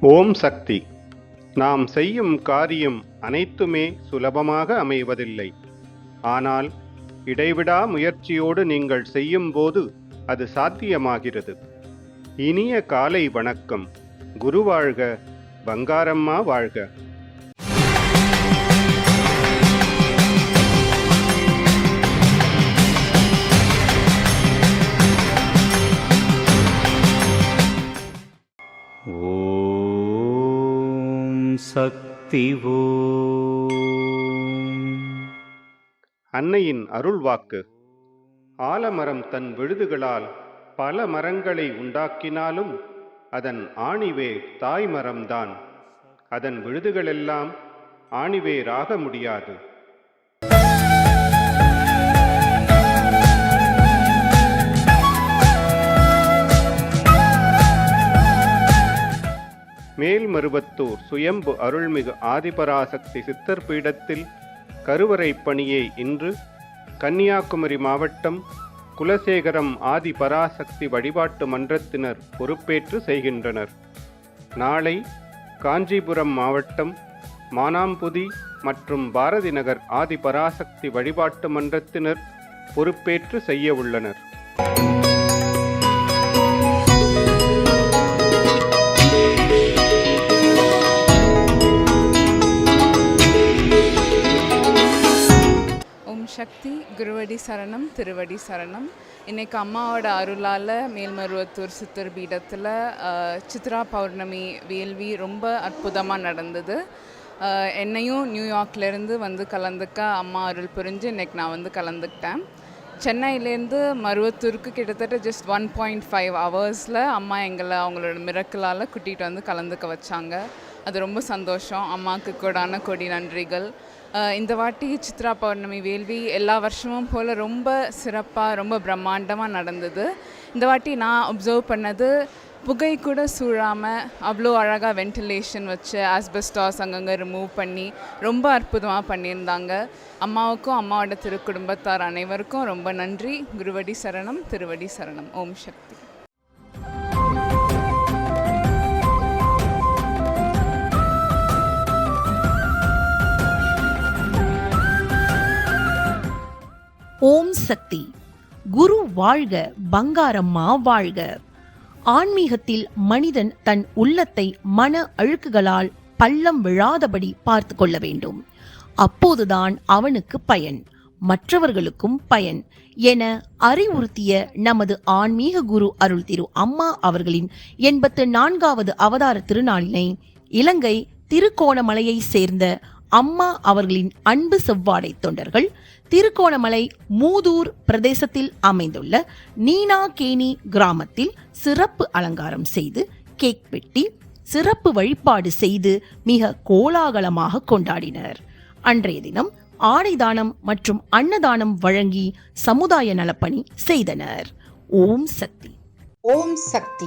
ஓம் சக்தி. நாம் செய்யும் காரியம் அனைத்துமே சுலபமாக அமைவதில்லை. ஆனால் இடைவிடா முயற்சியோடு நீங்கள் செய்யும்போது அது சாத்தியமாகிறது. இனிய காலை வணக்கம். குரு வாழ்க பங்காரம்மா வாழ்க. சக்தி அன்னையின் அருள் வாக்கு ஆலமரம் தன் விழுதுகளால் பல மரங்களை உண்டாக்கினாலும் அதன் ஆணிவே தாய்மரம்தான். அதன் விழுதுகளெல்லாம் ஆணிவேராக முடியாது. மேல்மருவத்தூர் சுயம்பு அருள்மிகு ஆதிபராசக்தி சித்தர் பீடத்தில் கருவறை பணியை இன்று கன்னியாகுமரி மாவட்டம் குலசேகரம் ஆதி பராசக்தி வழிபாட்டு மன்றத்தினர் பொறுப்பேற்று செய்கின்றனர். நாளை காஞ்சிபுரம் மாவட்டம் மானாம்புதி மற்றும் பாரதி நகர் ஆதி பராசக்தி வழிபாட்டு மன்றத்தினர் பொறுப்பேற்று செய்ய உள்ளனர். சக்தி குருவடி சரணம் திருவடி சரணம். இன்றைக்கு அம்மாவோட அருளால் மேல்மருவத்தூர் சித்தர் பீடத்தில் சித்ரா பௌர்ணமி வேள்வி ரொம்ப அற்புதமாக நடந்தது. என்னையும் நியூயார்க்லேருந்து வந்து கலந்துக்க அம்மா அருள் புரிஞ்சு இன்னைக்கு நான் வந்து கலந்துக்கிட்டேன். சென்னையிலேருந்து மருவத்தூருக்கு கிட்டத்தட்ட ஜஸ்ட் ஒன் பாயிண்ட் ஃபைவ் ஹவர்ஸில் அம்மா எங்களை அவங்களோட மிரக்கலால் கூட்டிகிட்டு வந்து கலந்துக்க வச்சாங்க. அது ரொம்ப சந்தோஷம். அம்மாவுக்கு கூடான கொடி நன்றிகள். இந்த வாட்டி சித்ரா பௌர்ணமி வேள்வி எல்லா வருஷமும் போல் ரொம்ப சிறப்பாக ரொம்ப பிரம்மாண்டமாக நடந்தது. இந்த வாட்டி நான் அப்சர்வ் பண்ணது புகை கூட சூழாமல் அவ்வளோ அழகாக வென்டிலேஷன் வச்சு ஆஸ்பெஸ்டாஸ் அங்கங்கே ரிமூவ் பண்ணி ரொம்ப அற்புதமாக பண்ணியிருந்தாங்க. அம்மாவுக்கும் அம்மாவோட திருக்குடும்பத்தார் அனைவருக்கும் ரொம்ப நன்றி. குருவடி சரணம் திருவடி சரணம். ஓம் சக்தி. சக்தி. குரு வாழ்க பங்காரம்மா வாழ்க. ஆன்மீகத்தில் மனிதன் தன் உள்ளத்தை மன அழுக்குகளால் பள்ளம் விழாதபடி பார்த்து கொள்ள வேண்டும். அப்போதுதான் அவனுக்கு பயன் மற்றவர்களுக்கும் பயன் என அறிவுறுத்திய நமது ஆன்மீக குரு அருள் திரு அம்மா அவர்களின் எண்பத்து நான்காவது அவதார திருநாளினை இலங்கை திருக்கோணமலையை சேர்ந்த அம்மா அவர்களின் அன்பு செவ்வாடை தொண்டர்கள் திருக்கோணமலை மூதூர் பிரதேசத்தில் அமைந்துள்ள நீனா கேணி கிராமத்தில் சிறப்பு அலங்காரம் செய்து கேக் வெட்டி சிறப்பு வழிபாடு செய்து மிக கோலாகலமாக கொண்டாடினர். அன்றைய தினம் ஆடை தானம் மற்றும் அன்னதானம் வழங்கி சமுதாய நலப்பணி செய்தனர். ஓம் சக்தி. ஓம் சக்தி.